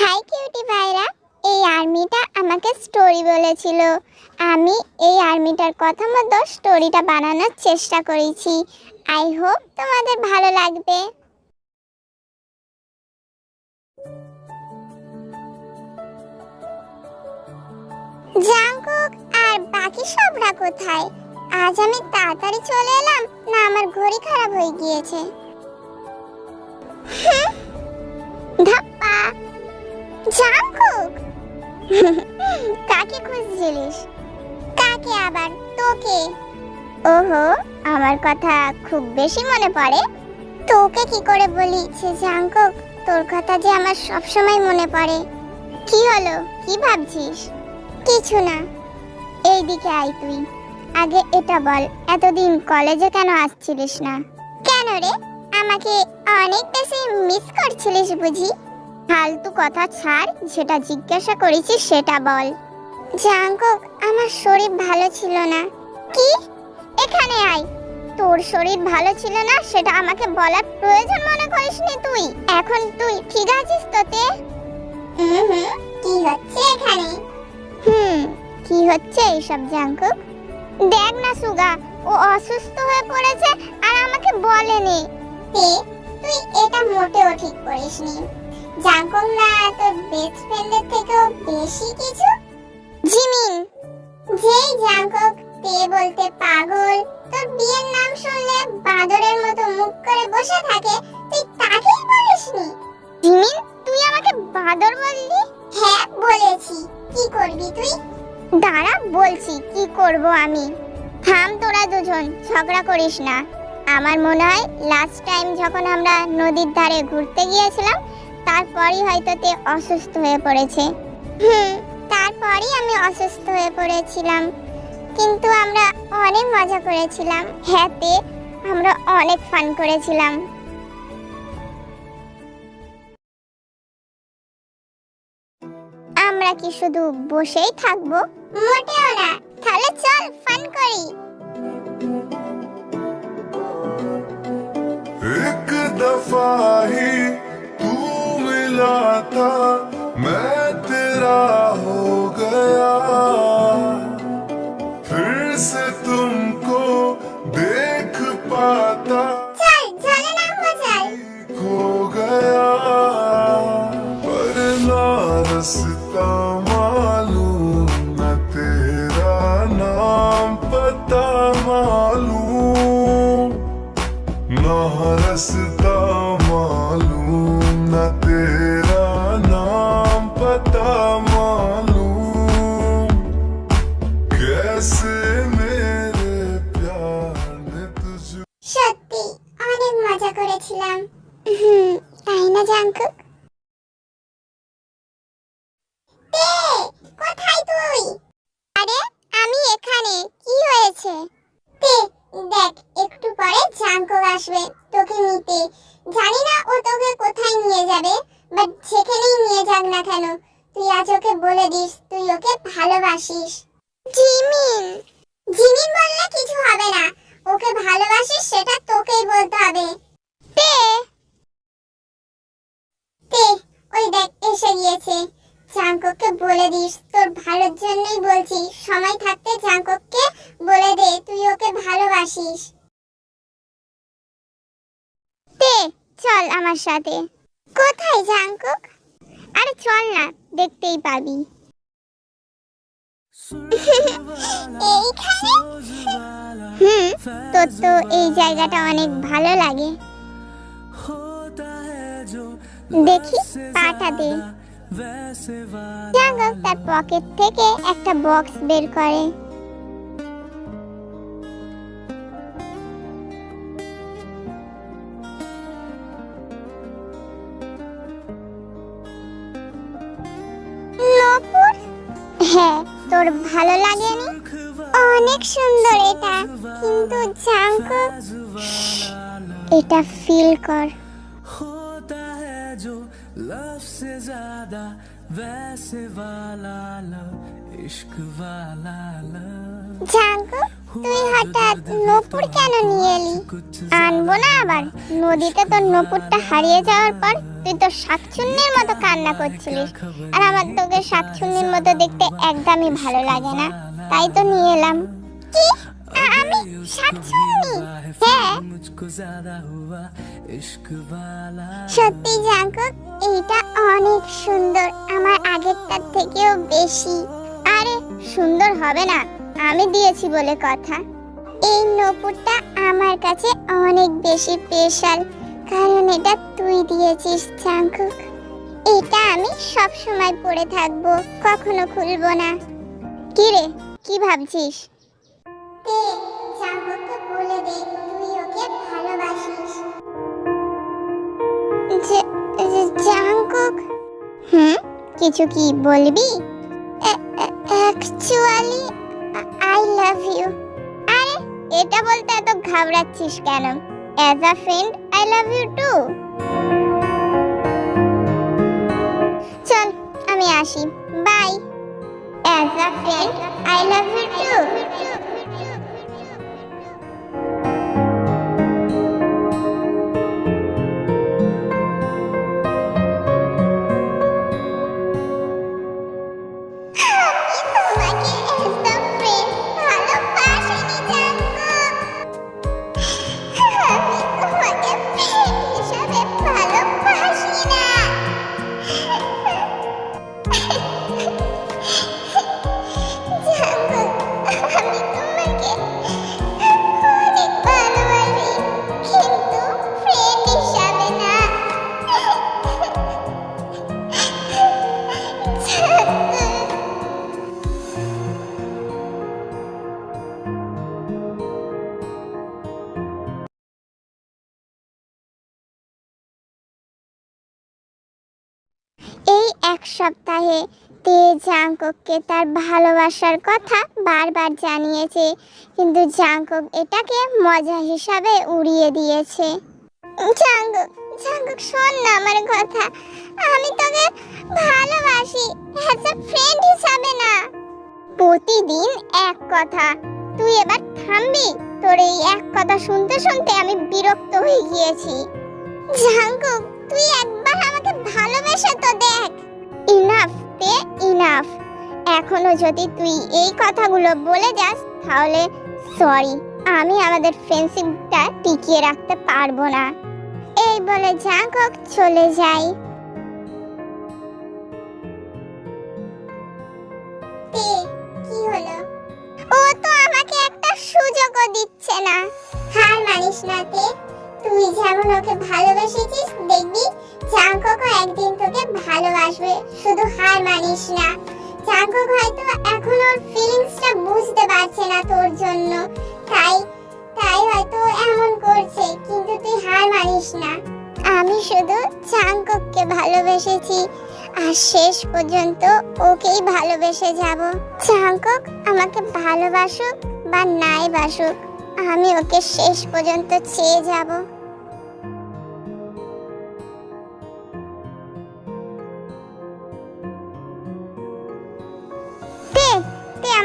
High cutie ভাইরা। এই আর্মিটা আমাকে স্টোরি বলেছিল। আমি এই আর্মিটার কথা মতো স্টোরিটা বানানোর চেষ্টা করেছি। আই হোপ তোমাদের ভালো লাগবে। জাঙ্কুক আর বাকি সবরা কোথায়? আজ আমি তাড়াতাড়ি চলে এলাম, না আমার ঘড়ি খারাপ হয়ে গিয়েছে। ধাপ্পা। জাঙ্কুক কাকে খুঁজছিলিস? কাকে আবার? তোকে? ওহো, আমার কথা খুব বেশি মনে পড়ে। তোকে কি করে বলি সে জাঙ্কুক তোর কথা যে আমার সব সময় মনে পড়ে। কি হলো? কি ভাবছিস? কিছু না। এইদিকে আয় তুই। আগে এটা বল, এতদিন কলেজে কেন আসছিলিস না? কেন রে? আমাকে অনেক বেশি মিস করছিলিস বুঝি। ফালতু কথা ছাড় যেটা জিজ্ঞাসা করেছিস সেটা বল। জাঙ্কুক আমার শরীর ভালো ছিল না। কি? এখানে আয়। তোর শরীর ভালো ছিল না সেটা আমাকে বলার প্রয়োজন মনে করিসনি তুই? এখন তুই ঠিক আছিস তোতে? হুম কি হচ্ছে এখানে? হুম কি হচ্ছে এইসব জাঙ্কুক? দেখ না সুগা ও অসুস্থ হয়ে পড়েছে আর আমাকে বলেনি। তুই এটা মোটেও ঠিক করিসনি। জাঙ্কুক না তোর বেস্ট ফ্রেন্ডের থেকেও বেশি কিছু? জিমিন, যেই জাঙ্কুক তে বলতে পাগল, তোর বিয়ের নাম শুনলে বাদরের মতো মুখ করে বসে থাকে, তুই তাকেই বলিসনি? জিমিন, তুই আমাকে বাদর বললি? হ্যাঁ বলেছি। কি করবি তুই? দাঁড়া, বলছি, কি করব আমি? থাম তোরা দুজন, ঝগড়া করিস না। আমার মনে হয় লাস্ট টাইম যখন আমরা নদীর ধারে ঘুরতে গিয়েছিলাম তারপরই হয়তো তে অসুস্থ হয়ে পড়েছে। হুম, তারপরই আমি অসুস্থ হয়ে পড়েছিলাম। কিন্তু আমরা অনেক মজা করেছিলাম। হ্যাঁ তে, আমরা অনেক ফান করেছিলাম। আমরা কি শুধু বসেই থাকব? মোটেও না। চল আমার সাথে। কোথায় জাঙ্কক আরে চল না, দেখতেই পাবি। হুম, তোর তো এই জায়গাটা অনেক ভালো লাগে। দেখি, পাটা দে। জাঙ্গক তার পকেট থেকে একটা বক্স বের করে। হ্যাঁ তোর ভালো লাগেনি অনেক সুন্দর এটা কিন্তু জাঙ্কুক এটা ফিল কর होता है जो लव से ज्यादा वैसे वाला लव इश्क वाला लव জাঙ্কুক তুই হঠাৎ নপুর কেন নিয়ে এলি कुछ আনবো না আবার নদীতে তোর নপুরটা হারিয়ে যাওয়ার পর তুই তো শাকচুন্নির মতো কান্না করছিলিস। আর আমার তোকে শাকচুন্নির মতো দেখতে একদমই ভালো লাগে না। তাই তো নিয়ে এলাম। কি? আমি শাকচুন্নি? হ্যাঁ। সত্যি জাঙ্কুক, এইটা অনেক সুন্দর। আমার আগেরটার থেকেও বেশি। আরে, সুন্দর হবে না। আমি দিয়েছি বলে কথা। এই নপুরটা আমার কাছে অনেক বেশি স্পেশাল কারণ এটা তুই দিয়েছিস জাঙ্কুক এটা আমি সব সময় পরে থাকব কখনো খুলবো না। কি রে কি ভাবছিস বলে দে তুই ওকে ভালোবাসিস। হুম কিছু কি বলবি? অ্যাকচুয়ালি আই লাভ ইউ আরে এটা বলতে এত ঘাবড়াচ্ছিস কেন? as a friend I love you too চল আমি আসি bye as a friend I love you too ভালোবাসার কথা বারবার জানিয়েছে, কিন্তু জাংকুক এটাকে মজা হিসাবে উড়িয়ে দিয়েছে। জাংকুক জাংকুক, শোন না আমার কথা। আমি তোকে ভালোবাসি অ্যাজ আ ফ্রেন্ড হিসাবে না। প্রতিদিন এক কথা, তুই এবার থামবি? তোর এই এক কথা শুনতে শুনতে আমি বিরক্ত হয়ে গিয়েছি। জাংকুক, তুই একবার আমাকে ভালোবেসে তো দেখ। ইনাফ তে ইনাফ এখনও যদি তুই এই কথাগুলো বলে যাস, তাহলে সরি আমি আমাদের ফ্রেন্ডশিপটা টিকিয়ে রাখতে পারব না। এই বলে জাঙ্কক চলে যাই কি হলো? ও তো আমাকে একটা সুযোগও দিচ্ছে না। হার মানিস না তে, তুই যেমন ওকে ভালোবেসেছিস, দেখবি জাঙ্ককও একদিন তোকে ভালোবাসবে, শুধু হার মানিস না। জাঙ্কক হয়তো এখন ওর ফিলিংসটা বুঝতে পারছে না তোর জন্য। তাই তাই হয়তো এমন করছে, কিন্তু তুই হার মানিস না। আমি শুধু জাঙ্কককে ভালোবেসেছি, আর শেষ পর্যন্ত ওকেই ভালোবেসে যাব। জাঙ্কক আমাকে ভালোবাসুক বা নাই বাসুক, আমি ওকে শেষ পর্যন্ত চেয়ে যাব।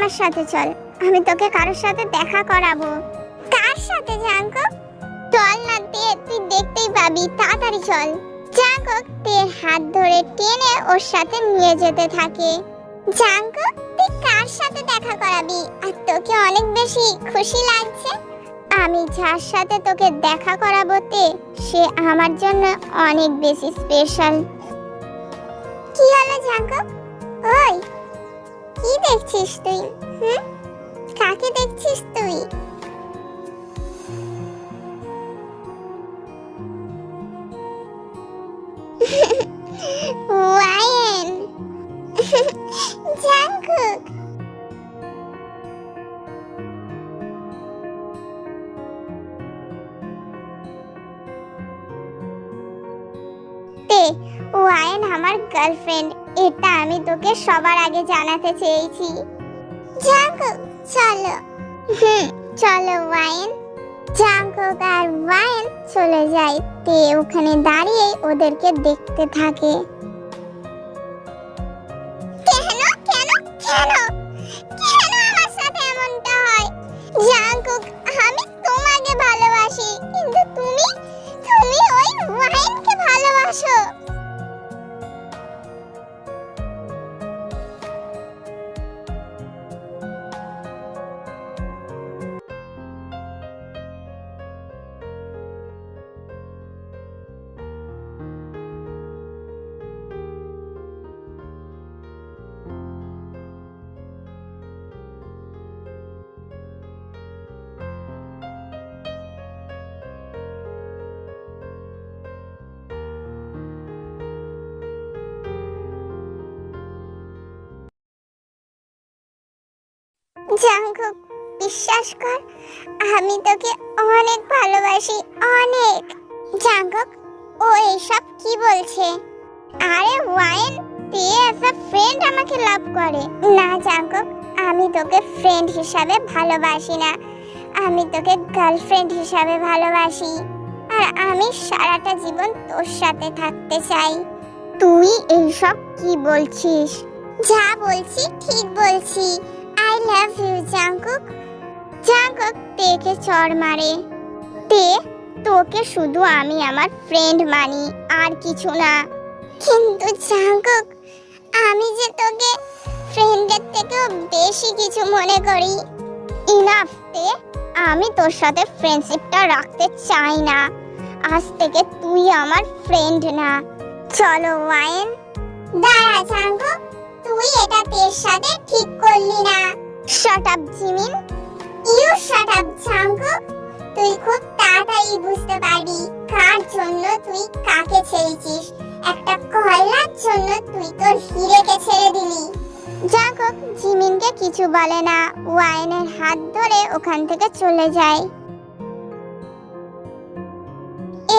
আমার সাথে চল। আমি তোকে কারোর সাথে দেখা করাবো। কার সাথে, জাঙ্কক? চল না, তে, তুই দেখতেই পাবি। তাড়াতাড়ি চল। জাঙ্কক তের হাত ধরে টেনে ওর সাথে নিয়ে যেতে থাকে। জাঙ্কক, তুই কার সাথে দেখা করাবি? আর তোকে অনেক বেশি খুশি লাগছে। আমি যার সাথে তোকে দেখা করাবো তে, সে আমার জন্য অনেক বেশি স্পেশাল কি হলো, জাঙ্কক? ওই কি দেখছিস তুই? হুম? কাকে দেখছিস তুই? ওয়াইন জাঙ্কুক তে ওয়াইন আমার গার্লফ্রেন্ড এটা আমি তোকে সবার আগে জানাতে চেয়েছি। জাঙ্কুক চলো। হুম, চলো, ওয়াইন। জাঙ্কুক আর ওয়াইন চলে যায়। তে ওখানে দাঁড়িয়ে ওদেরকে দেখতে থাকে। তোমাকে ভালোবাসি, কিন্তু ওই ওয়াইনকে ভালোবাসো। জাঙ্কুক, বিশ্বাস কর, আমি তোকে অনেক ভালোবাসি, অনেক। জাঙ্কুক, ও এইসব কি বলছে? আরে ওয়াইন তে অ্যাজ আ ফ্রেন্ড আমাকে লাভ করে। না জাঙ্কুক, আমি তোকে ফ্রেন্ড হিসাবে ভালোবাসি না। আমি তোকে গার্লফ্রেন্ড হিসাবে ভালোবাসি। আর আমি সারাটা জীবন তোর সাথে থাকতে চাই। তুই এইসব কি বলছিস? যা বলছি ঠিক বলছি। I love you Jungkook Jungkook তেকে চড় মারে। তে, তোকে শুধু আমি, আমার ফ্রেন্ড মানি, আর কিছু না। কিন্তু জাঙ্কুক আমি যে তোকে ফ্রেন্ডের থেকেও বেশি কিছু মনে করি। ইনাফ তে, আমি তোর সাথে ফ্রেন্ডশিপটা রাখতে চাই না। আজ থেকে তুই আমার ফ্রেন্ড না। চলো ওয়াইন দাঁড়া জাঙ্কুক তুই এটা তের সাথে ঠিক করলি না। Shut up Jimin you shut up Jungkook তুই খুব তাড়াতাড়ি বুঝতে পারবি কার জন্য তুই কাকে ছেড়েছিস। একটা কয়লার জন্য তুই তোর হিরেকে ছেড়ে দিলি। জাঙ্কুক জিমিনকে কিছু বলে না। ওয়াইনের হাত ধরে ওখান থেকে চলে যায়।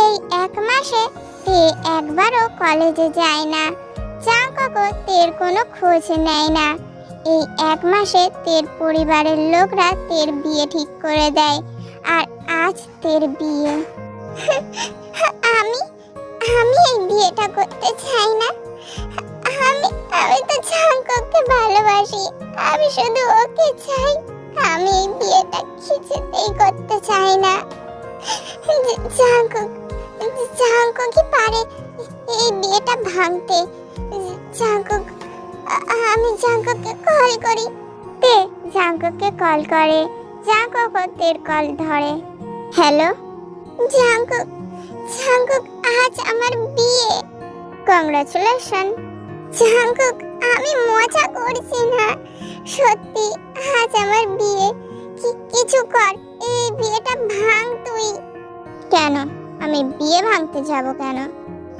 এই এক মাসে তে একবারও কলেজে যায় না। জাঙ্কুকও তের কোনো খোঁজ নেয় না। এই এক মাসে তের পরিবারের লোকরা তের বিয়ে ঠিক করে দেয়, আর আজ তের বিয়ে। আমি আমি এই বিয়েটা করতে চাই না। আমি আমি তো জাঙ্কুককে ভালোবাসি। আমি শুধু ওকে চাই। আমি এই বিয়েটা কিছুতেই করতে চাই না। জাঙ্কুক জাঙ্কুকই পারে? এই বিয়েটা ভাঙতে। জাঙ্কুক আ- আমি জাঙ্ককে কল করি। তে জাঙ্ককে কল করে। জাঙ্কুক তের কল ধরে। হ্যালো? জাঙ্কুক, জাঙ্কক, আজ আমার বিয়ে। কংগ্রাচুলেশন। জাঙ্কক, আমি মজা করছি না। সত্যি, আজ আমার বিয়ে। কি কিছু কর, এই বিয়েটা ভাঙ তুই। কেন? আমি বিয়ে ভাঙতে যাব কেন?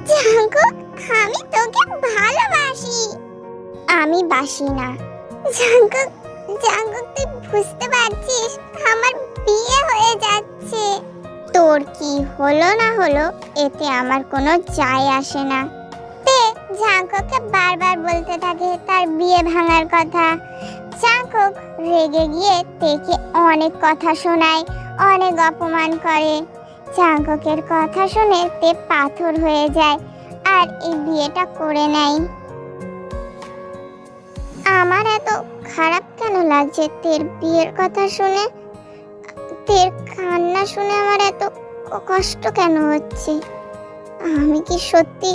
জাঙ্কক, আমি তোকে ভালোবাসি। আমি বাসি না। জাঙ্কুক জাঙ্কুক, তুই বুঝতে পারছিস, আমার বিয়ে হয়ে যাচ্ছে। তোর কি হলো না হলো, এতে আমার কোনো যায় আসে না। তে, জাঙ্কুককে বারবার বলতে থাকে তার বিয়ে ভাঙার কথা। জাঙ্কুক রেগে গিয়ে তেকে অনেক কথা শোনায়, অনেক অপমান করে। জাঙ্কুকের কথা শুনে তে পাথর হয়ে যায়, আর এই বিয়েটা করে নেয় আমার এত খারাপ কেন লাগছে? তের বিয়ের কথা শুনে তের কান্না শুনে আমার এত কষ্ট কেন হচ্ছে? আমি কি সত্যি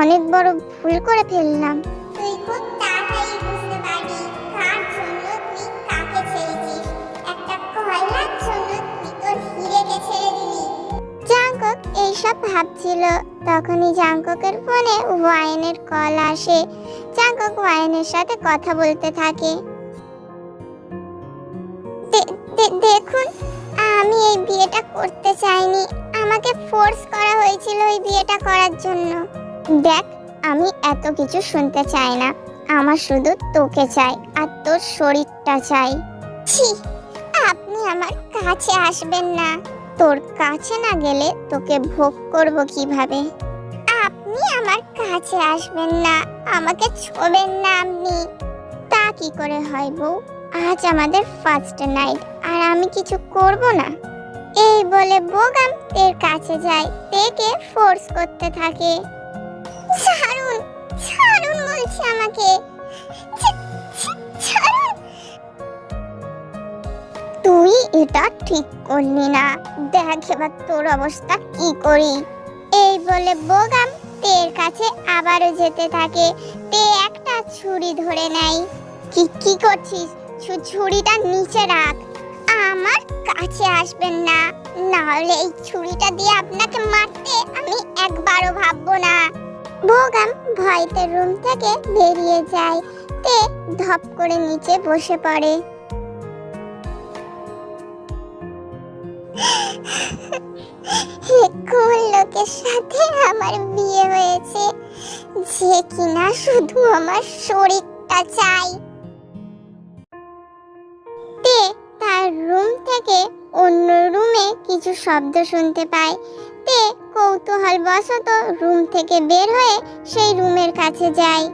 অনেক বড় ভুল করে ফেললাম? তুই খুব তাড়াতাড়ি বুঝতে পারবি কার জন্য তুই কাকে ছেড়েছিস। একটা কয়লার জন্য তুই তোর হিরেকে ছেড়ে দিলি। জাঙ্কক এইসব ভাবছিল। তখনই জাঙ্ককের ফোনে ওয়াইনের কল আসে। জাঙ্কক ওয়াইনের সাথে কথা বলতে থাকে। দেখুন, আমি এই বিয়েটা করতে চাইনি। আমাকে ফোর্স করা হয়েছিল এই বিয়েটা করার জন্য। দেখ, আমি এত কিছু শুনতে চাই না। আমার শুধু তোকে চাই আর তোর শরীরটা চাই। ছি, আপনি আমার কাছে আসবেন না। তোর কাছে না গেলে তোকে ভোগ করব কীভাবে? আপনি আমার কাছে আসবেন না, আমাকে ছোবেন না আপনি। তা কি করে হয় বউ? আজ আমাদের ফার্স্ট নাইট আর আমি কিছু করব না। এই বলে বোগাম তের কাছে যায় তেকে ফোর্স করতে থাকে। ছাড়ুন ছাড়ুন বলছি আমাকে। তুই এটা ঠিক করলি না। দেখ এবার তোর অবস্থা কি করি। এই বলে বোগাম তের কাছে আবারও যেতে থাকে। তে একটা ছুরি ধরে নেয়। কি কি করছিস? ছুরিটা নিচে রাখ। আমার কাছে আসবেন না। না হলে এই ছুরিটা দিয়ে আপনাকে মারতে আমি একবারও ভাববো না। বোগাম ভয়তে রুম থেকে বেরিয়ে যায়। তে ধপ করে নিচে বসে পড়ে। কোন লোকের সাথে আমার বিয়ে হয়েছে? যে কিনা শুধু আমার শরীরটা চাই। তে, তার রুম থেকে অন্য রুমে কিছু শব্দ শুনতে পায় তে, কৌতূহল বশত রুম থেকে বের হয়ে সেই রুমের কাছে যায়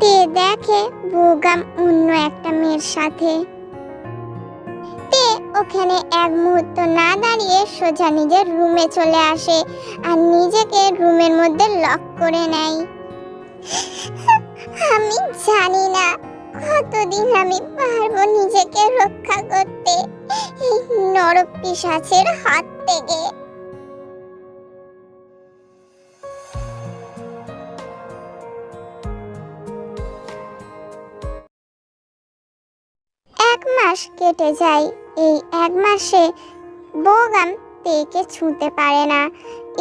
তে দেখে বোগাম অন্য একটা মেয়ের সাথে। ওখানে এক মুহূর্ত না দাঁড়িয়ে সোজা নিজের রুমে চলে আসে আর নিজেকে রুমের মধ্যে লক করে নেয়। আমি জানি না কতদিন আমি পারব নিজেকে রক্ষা করতে এই নরক পিশাচের হাত থেকে। এক মাস কেটে যায়। এই এক মাসে বোগাম তেকে ছুঁতে পারে না।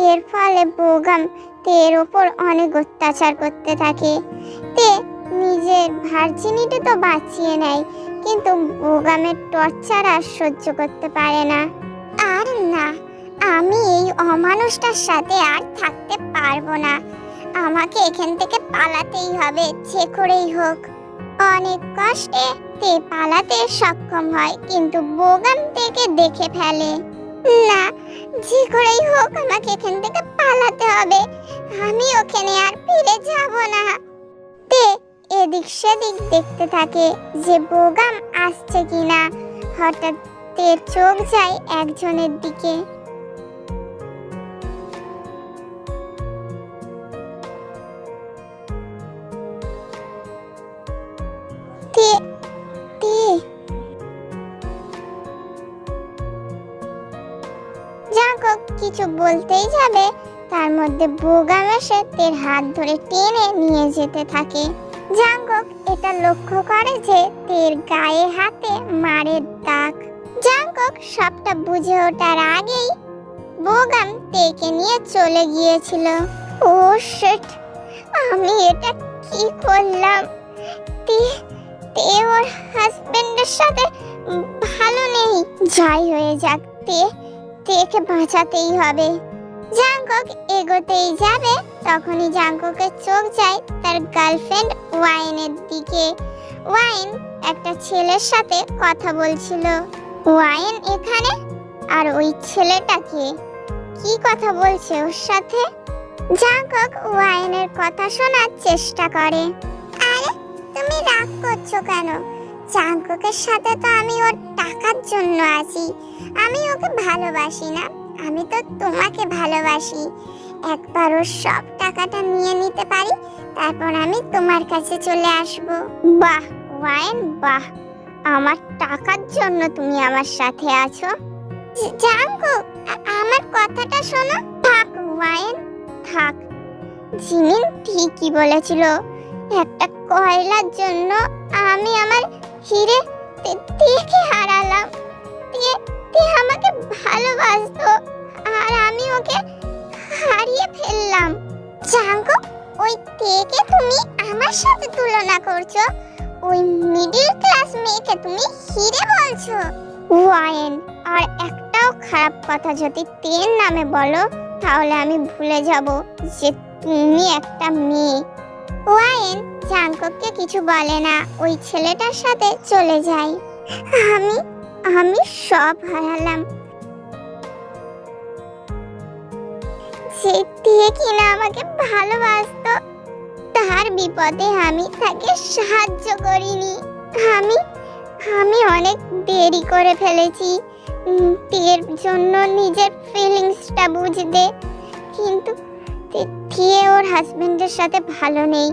এর ফলে বোগাম তের ওপর অনেক অত্যাচার করতে থাকে। তে নিজের ভার্জিনিটি তো বাঁচিয়ে নেয়, কিন্তু বোগামের টর্চার আর সহ্য করতে পারে না। আর না, আমি এই অমানুষটার সাথে আর থাকতে পারব না। আমাকে এখান থেকে পালাতেই হবে, যে করেই হোক। অনেক কষ্টে তে পালাতে সক্ষম হয়, কিন্তু বোগাম থেকে দেখে ফেলে। না, যে করেই হোক আমাকে এখান থেকে পালাতে হবে, আমি ওখানে আর ফিরে যাব না। তে এদিক সেদিক দেখতে থাকে যে বোগাম আসছে কিনা। হঠাৎ তের চোখ যায় একজনের দিকে। তে তে জাঙ্কক কিছু বলতেই যাবে। তার মধ্যে বোগাম এসে তের হাত ধরে টেনে নিয়ে যেতে থাকে। জাঙ্কক এটা লক্ষ্য করে যে তের গায়ে হাতে মারের দাগ। জাঙ্কক সবটা বুঝে ওঠার আগেই বোগাম তেকে নিয়ে চলে গিয়েছিল। ও শিট, আমি এটা কি করলাম? তে তে ওর হাজবেন্ডের সাথে ভালো নেই। যাই হয়ে যাক, তে, তেকে বাঁচাতেই হবে। জাঙ্কক এগোতেই যাবে, তখনই জাঙ্ককের চোখ যায় তার গার্লফ্রেন্ড ওয়াইনের দিকে। ওয়াইন একটা ছেলের সাথে কথা বলছিল। ওয়াইন এখানে? আর ওই ছেলেটাকে কি? কথা বলছে ওর সাথে? জাঙ্কক ওয়াইনের কথা শোনার চেষ্টা করে। রাগ করছ কেন? জাঙ্ককের সাথে তো আমি ওর টাকার জন্য আছি। আমি ওকে ভালোবাসি না। আমি তো তোমাকে ভালোবাসি। একবার ওর সব টাকাটা নিয়ে নিতে পারি তারপর আমি তোমার কাছে চলে আসব। বাহ ওয়াইন বাহ। আমার টাকার জন্য তুমি আমার সাথে আছো? জাঙ্কু আমার কথাটা শোনো। থাক ওয়াইন থাক। জিমিন ঠিকই বলেছিল। একটা কয়লার জন্য আমি আমার হিরে তেকে হারালাম। তে তে আমাকে ভালোবাসতো আর আমি ওকে হারিয়ে ফেললাম। জাঙ্কু ওই তেকে তুমি আমার সাথে তুলনা করছ? ওই মিডিল ক্লাস মেয়েকে তুমি হিরে বলছো? ওয়াইন, আর একটাও খারাপ কথা যদি তের নামে বলো, তাহলে আমি ভুলে যাব যে তুমি একটা মেয়ে। ওয়াইন জাঙ্ককে কিছু বলে না। ওই ছেলেটার সাথে চলে যায়। আমি আমি সব হারালাম। যে দিয়ে কিনা আমাকে ভালোবাসতো, তার বিপদে আমি তাকে সাহায্য করিনি। আমি আমি অনেক দেরি করে ফেলেছি। তের জন্য নিজের ফিলিংসটা বুঝতে। কিন্তু তে ওর হাজবেন্ডের সাথে ভালো নেই।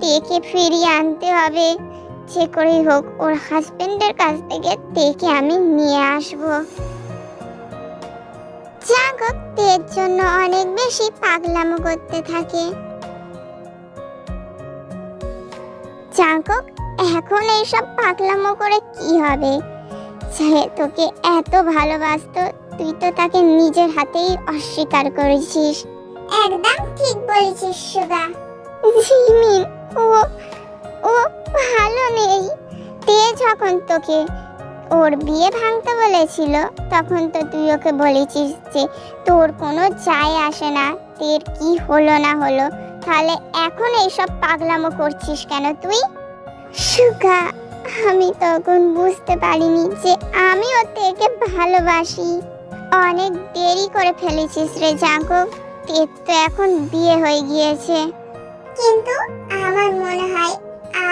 তেকে ফিরিয়ে আনতে হবে। যে করেই হোক, ওর হাজবেন্ডের কাছ থেকে তেকে আমি নিয়ে আসব। জাগক তের জন্য অনেক বেশি পাগলামো করতে থাকে। জাগক এখন এইসব পাগলামো করে কি হবে? সে তোকে এত ভালোবাসতো, তুই তো তাকে নিজের হাতেই অস্বীকার করেছিস। একদম ঠিক বলেছিস সুগা। ঝিমিন ও ও ভালো নেই তে যখন তোকে ওর বিয়ে ভাঙতে বলেছিল তখন তো তুই ওকে বলেছিস যে তোর কোনো চাই আসে না তের কি হলো না হলো। তাহলে এখন এইসব পাগলামো করছিস কেন তুই? সুগা আমি তখন বুঝতে পারিনি যে আমিও তেকে ভালোবাসি। অনেক দেরি করে ফেলেছিস রে জাঙ্কুক। তের তো এখন বিয়ে হয়ে গিয়েছে। কিন্তু আমার মনে হয়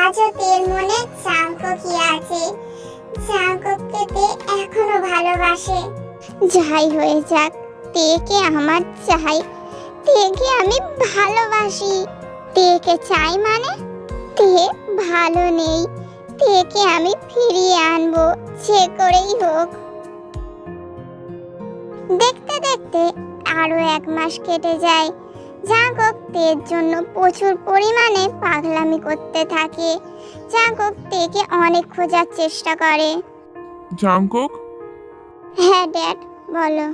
আজও তের মনে জাঙ্কুকই আছে। জাঙ্কুককে তে এখনও ভালোবাসে। যাই হয়ে যাক তেকে আমার চাই। তেকে আমি ভালোবাসি। তেকে চাই মানে তে ভালো নেই। তেকে আমি ফিরিয়ে আনব যে করেই হোক। দেখতে দেখতে আরও এক মাস কেটে যায়। জাঙ্কক তের জন্য প্রচুর পরিমাণে পাগলামি করতে থাকে। জাঙ্কক তেকে অনেক খোঁজার চেষ্টা করে। জাঙ্কক? হ্যাঁ ড্যাড বলো।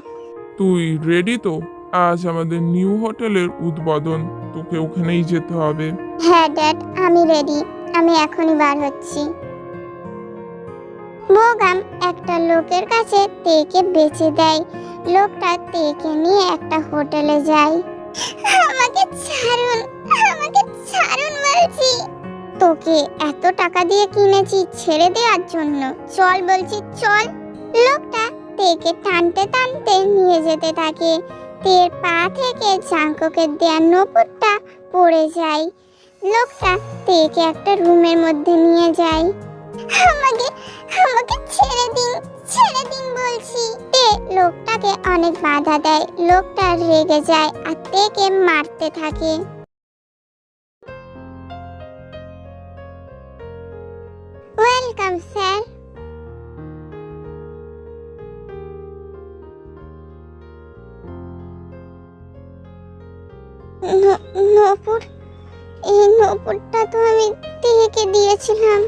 তুই রেডি তো? আজ আমাদের নিউ হোটেলের উদ্বোধন তোকে ওখানেই যেতে হবে। হ্যাঁ ড্যাড আমি রেডি আমি এখনই বার হচ্ছি। বোগাম একটা লোকের কাছে তেকে বেচে দেয়। লোকটা তেকে নিয়ে একটা হোটেলে যায়। আমাকে ছাড়ুন আমাকে ছাড়ুন বলছি। তোকে এত টাকা দিয়ে কিনেছি ছেড়ে দেওয়ার জন্য। চল বলছি, চল। লোকটা তেকে টানতে টানতে নিয়ে যেতে থাকে। তের পা থেকে জাঙ্ককের দেয়া নপুরটা পড়ে যায়। লোকটা তেকে একটা রুমের মধ্যে নিয়ে যায়। আমাকে আমাকে ছেড়ে দিন। ছেড়ে দিন বলছি। তে, লোকটাকে অনেক বাধা দেয়। লোকটা রেগে যায় আর তেকে মারতে থাকে। Welcome, sir. নপুর, এই নপুরটা তো আমি তেকে দিয়েছিলাম।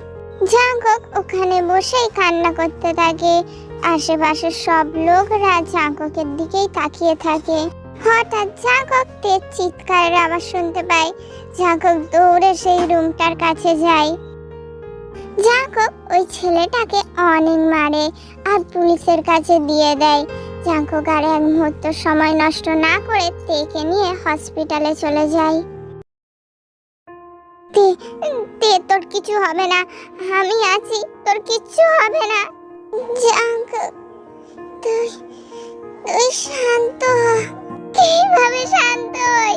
জাঙ্কক ওখানে বসেই কান্না করতে থাকে। আশেপাশের সব লোকরা জাঙ্ককের দিকেই তাকিয়ে থাকে। হঠাৎ জাঙ্কক তের চিৎকারের আওয়াজ শুনতে পায়। জাঙ্কক দৌড়ে সেই রুমটার কাছে যায়। জাঙ্কক ওই ছেলেটাকে অনেক মারে আর পুলিশের কাছে দিয়ে দেয়। জাঙ্কক আর এক মুহূর্ত সময় নষ্ট না করে তেকে নিয়ে হসপিটালে চলে যায়। তে তে, তোর কিছু হবে না। আমি আছি, তোর কিচ্ছু হবে না। জাঙ্ক তুই তুই শান্ত। কীভাবে শান্ত হই?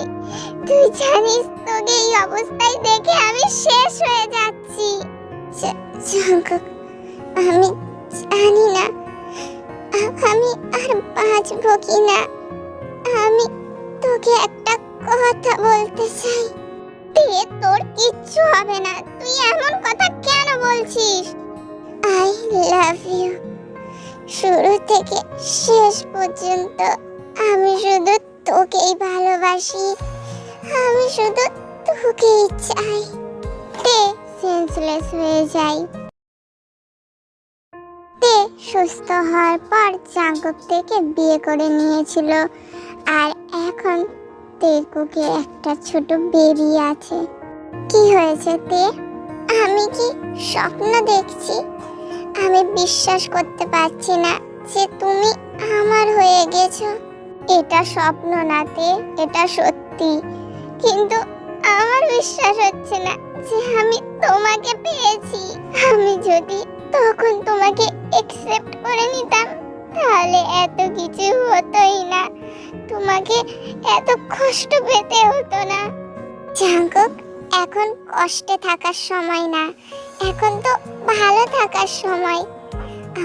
তুই জানিস তোকে এই অবস্থায় দেখে আমি শেষ হয়ে যাচ্ছি। জাঙ্ক আমি জানি না। আমি আর বাঁচবো কি না আমি তোকে একটা কথা বলতে চাই। তে তোর কিচ্ছু হবে না। তুই এমন কথা কেন বলছিস? আই লাভ ইউ শুরু থেকে শেষ পর্যন্ত আমি শুধু তোকেই ভালোবাসি। আমি শুধু তোকেই চাই। তে সেন্সলেস হয়ে যাই। তে সুস্থ হওয়ার পর জাঙ্কক থেকে বিয়ে করে নিয়েছিল। আর এখন তেকুকে একটা ছোট বেবি আছে। কি হয়েছে তে? আমি কি স্বপ্ন দেখছি? আমি বিশ্বাস করতে পারছি না যে তুমি আমার হয়ে গেছো। এটা স্বপ্ন না তে, এটা সত্যি। কিন্তু আমার বিশ্বাস হচ্ছে না যে আমি তোমাকে পেয়েছি। আমি যদি তখন তোমাকে একসেপ্ট করে নিতাম তাহলে এত কিছু হতোই না। তোমাকে এত কষ্ট পেতে হতো না। জাঙ্কুক, এখন কষ্টে থাকার সময় না। এখন তো ভালো থাকার সময়।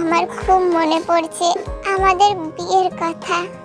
আমার খুব মনে পড়ছে আমাদের বিয়ের কথা।